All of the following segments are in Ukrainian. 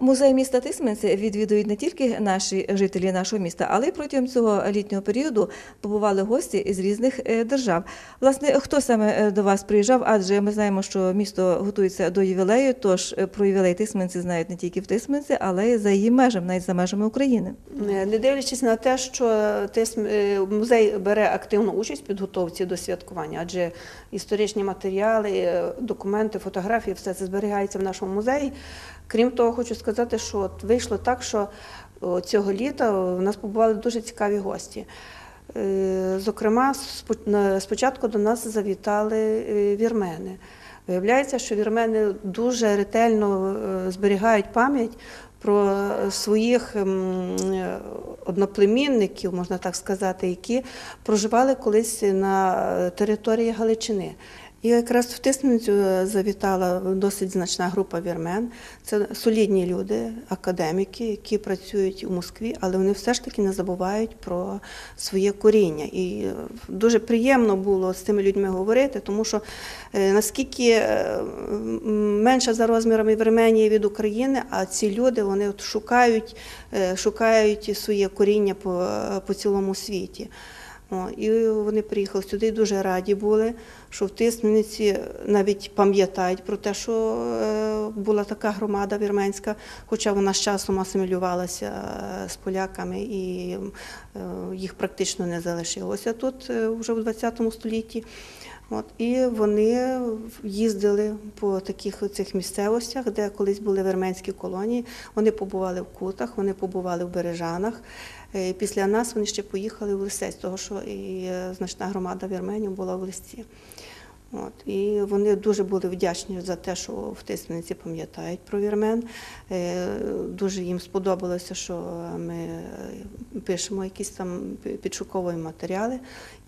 Музей міста Тисменці відвідують не тільки наші жителі нашого міста, але й протягом цього літнього періоду побували гості із різних е, держав. Власне, хто саме е, до вас приїжджав? Адже ми знаємо, що місто готується до ювілею, тож е, про ювілей Тисменці знають не тільки в Тисменці, але й за її межами, навіть за межами України. Не дивлячись на те, що музей бере активну участь в підготовці до святкування, адже історичні матеріали, документи, фотографії, все це зберігається в нашому музеї. Крім того, хочу сказати, що от вийшло так, що цього літа в нас побували дуже цікаві гості. Е, Зокрема, спочатку до нас завітали е, вірмени. Виявляється, що вірмени дуже ретельно е, зберігають пам'ять про своїх ем, одноплемінників, можна так сказати, які проживали колись на території Галичини. І якраз в Тисменцю завітала досить значна група вірмен. Це солідні люди, академіки, які працюють у Москві, але вони все ж таки не забувають про своє коріння. І е, дуже приємно було з цими людьми говорити, тому що е, наскільки е, м, менша за розмірами Вірменія від України, а ці люди вони от шукають, е, шукають своє коріння по, по цілому світі. І вони приїхали сюди і дуже раді були, що в Тисмениці навіть пам'ятають про те, що е, була така громада вірменська, хоча вона з часом асимілювалася е, з поляками і е, їх практично не залишилося тут вже в ХХ столітті. От, і вони їздили по таких цих місцевостях, де колись були вірменські колонії. Вони побували в Кутах, вони побували в Бережанах. І Після нас вони ще поїхали в Лисець, того що і е, значна громада вірменів була в Лисці. От, і вони дуже були вдячні за те, що в Тисмениці пам'ятають про вірмен. Е, Дуже їм сподобалося, що ми пишемо якісь там підшукові матеріали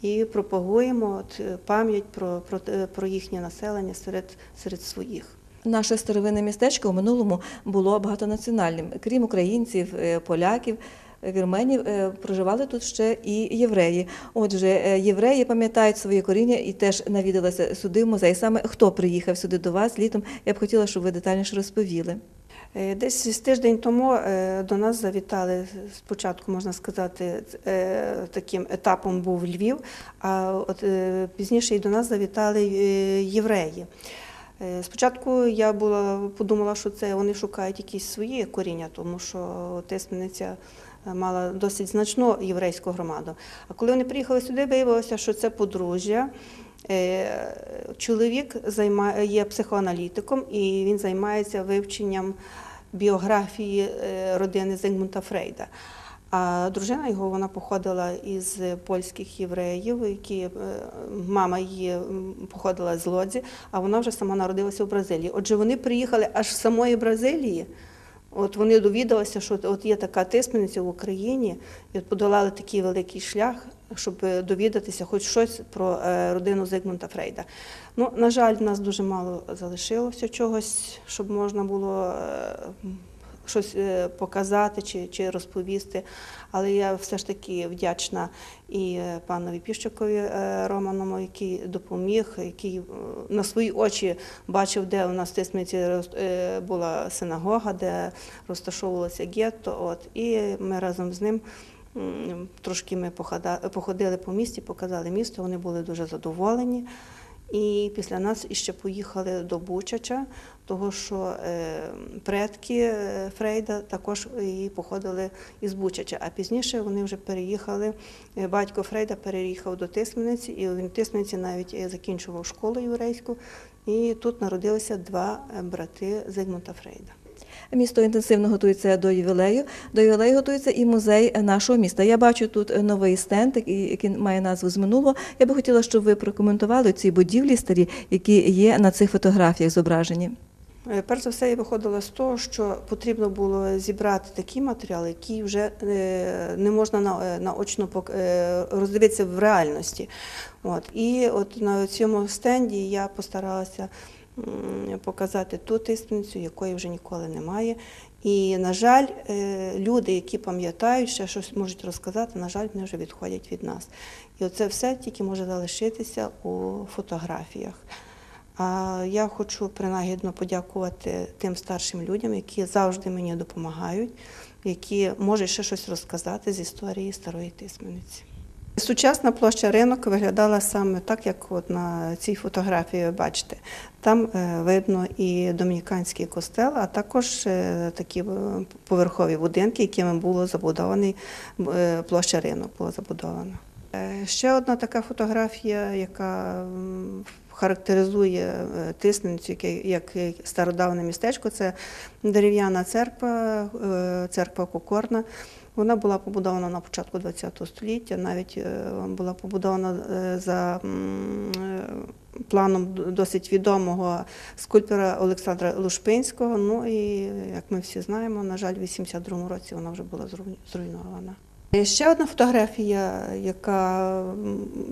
і пропагуємо от, пам'ять про, про, про їхнє населення серед, серед своїх. Наше старовинне містечко у минулому було багатонаціональним. Крім українців, е, поляків, вірменів, е, проживали тут ще і євреї. Отже, е, євреї пам'ятають своє коріння і теж навідалися сюди в музей. Саме хто приїхав сюди до вас літом? Я б хотіла, щоб ви детальніше розповіли. Е, Десь з тиждень тому до нас завітали спочатку, можна сказати, таким етапом був Львів, а от пізніше і до нас завітали євреї. Спочатку я була подумала, що це вони шукають якісь свої коріння, тому що Тисмениця мала досить значну єврейську громаду. А коли вони приїхали сюди, виявилося, що це подружжя. Е, Чоловік є психоаналітиком і він займається вивченням біографії е, родини Зигмунта Фрейда. А дружина його вона походила із польських євреїв, які е, мама її походила з Лодзі, а вона вже сама народилася в Бразилії. Отже, вони приїхали аж з самої Бразилії. От вони довідалися, що от є така тисмениця в Україні, і от подолали такий великий шлях, щоб довідатися хоч щось про е, родину Зигмунта Фрейда. Ну, на жаль, в нас дуже мало залишилося чогось, щоб можна було е, щось е, показати чи, чи розповісти. Але я все ж таки вдячна і е, панові Піщукові е, Романому, який допоміг, який на свої очі бачив, де у нас в Тисмениці е, була синагога, де розташовувалося гетто. От, і ми разом з ним трошки ми походили по місті, показали місто, вони були дуже задоволені. І після нас іще поїхали до Бучача, того що е, предки е, Фрейда також і походили із Бучача. А пізніше вони вже переїхали. е, Батько Фрейда переїхав до Тисмениці, і він в Тисмениці навіть закінчував школу єврейську. І тут народилися два брати Зигмунта Фрейда. Місто інтенсивно готується до ювілею. До ювілею готується і музей нашого міста. Я бачу тут новий стенд, який має назву з минулого. Я би хотіла, щоб ви прокоментували ці будівлі старі, які є на цих фотографіях зображені. Е, Перш за все, я виходила з того, що потрібно було зібрати такі матеріали, які вже е, не можна на- наочно е, роздивитися в реальності. От. І от на цьому стенді я постаралася показати ту тисницю, якої вже ніколи немає. І, на жаль, е, люди, які пам'ятають, ще щось можуть розказати, на жаль, вони вже відходять від нас. І оце все тільки може залишитися у фотографіях. А я хочу принагідно подякувати тим старшим людям, які завжди мені допомагають, які можуть ще щось розказати з історії старої тисмениці. Сучасна площа ринок виглядала саме так, як от на цій фотографії ви бачите. Там е, видно і домініканський костел, а також е, такі е, поверхові будинки, якими було забудований площа ринок була забудована. Ще одна така фотографія, яка характеризує Тисницю як стародавне містечко, це дерев'яна церква, церква Кокорна. Вона була побудована на початку ХХ століття, навіть е, була побудована е, за е, планом досить відомого скульптора Олександра Лушпинського. Ну і як ми всі знаємо, на жаль, в 82-му році вона вже була зруй- зруйнована. Ще одна фотографія, яка,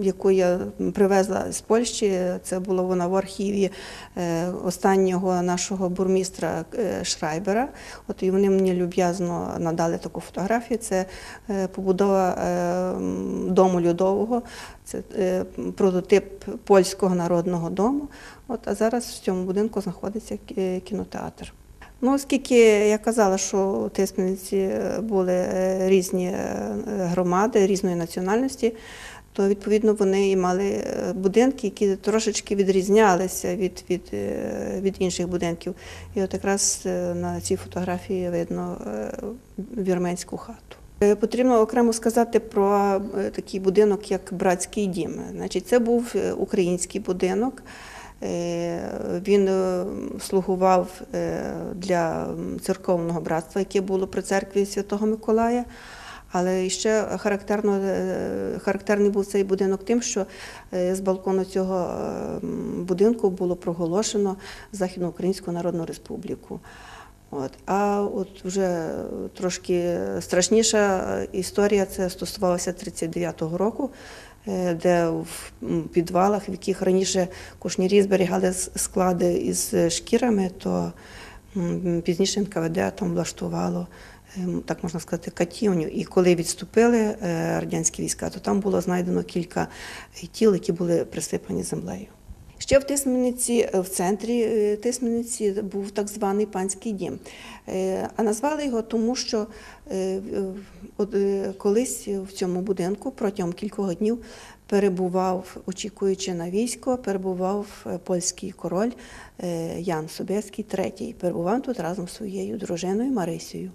яку я привезла з Польщі, це була вона в архіві е, останнього нашого бурмістра е, Шрайбера. От і вони мені люб'язно надали таку фотографію. Це е, побудова дому льодового, це прототип польського народного дому. От, а зараз в цьому будинку знаходиться кінотеатр. Ну, оскільки я казала, що у Тисмениці були е, різні е, громади різної національності, то відповідно вони і мали е, будинки, які трошечки відрізнялися від, від, е, від інших будинків. І от якраз е, на цій фотографії видно е, вірменську хату. Е, Потрібно окремо сказати про е, такий будинок, як братський дім. Значить, це був е, український будинок. Е, Він е, слугував е, для церковного братства, яке було при церкві Святого Миколая. Але ще характерно, характерний був цей будинок тим, що з балкону цього е, будинку було проголошено Західноукраїнську Народну Республіку. От. А от вже трошки страшніша історія це стосувалася 39-го року, де в підвалах, в яких раніше кушнірі зберігали склади із шкірами, то пізніше НКВД там влаштувало, ем, так можна сказати, катівню. І коли відступили е, радянські війська, то там було знайдено кілька тіл, які були присипані землею. Ще в Тисмениці, е, в центрі е, Тисмениці був так званий панський дім. Е, А назвали його тому, що колись в цьому будинку протягом кількох днів перебував, очікуючи на військо, перебував польський король Ян Собєський III. Перебував тут разом з своєю дружиною Марисією.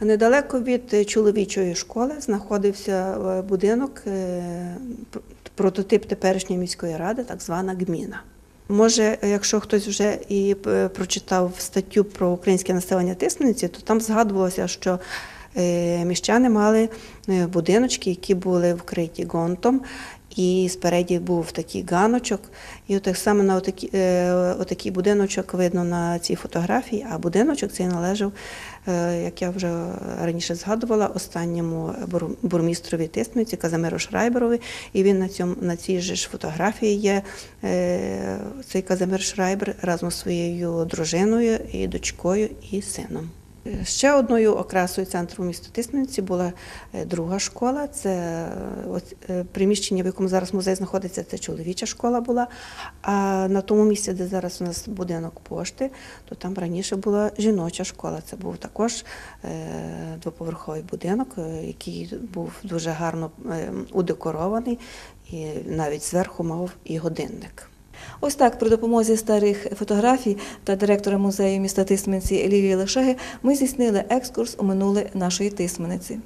Недалеко від чоловічої школи знаходився будинок, прототип теперішньої міської ради, так звана гміна. Може, якщо хтось вже і е, прочитав статтю про українське населення тисниці, то там згадувалося, що міщани мали е, будиночки, які були вкриті гонтом, і спереді був такий ганочок. І от саме на отакі, е, отакий будиночок видно на цій фотографії, а будиночок цей належав, е, як я вже раніше згадувала, останньому бур- бурмістрові Тисмениці Казимиру Шрайберові. І він на, цьому, на цій же ж фотографії є е, цей Казимир Шрайбер разом з своєю дружиною і дочкою і сином. Ще одною окрасою центру міста Тисмениці була е, друга школа. Це е, е, приміщення, в якому зараз музей знаходиться, це чоловіча школа була. А на тому місці, де зараз у нас будинок пошти, то там раніше була жіноча школа. Це був також двоповерховий будинок, який був дуже гарно е, удекорований, і навіть зверху мав і годинник. Ось так, при допомозі старих фотографій та директора музею міста Тисменці Лілії Лешеги ми здійснили екскурс у минуле нашої Тисмениці.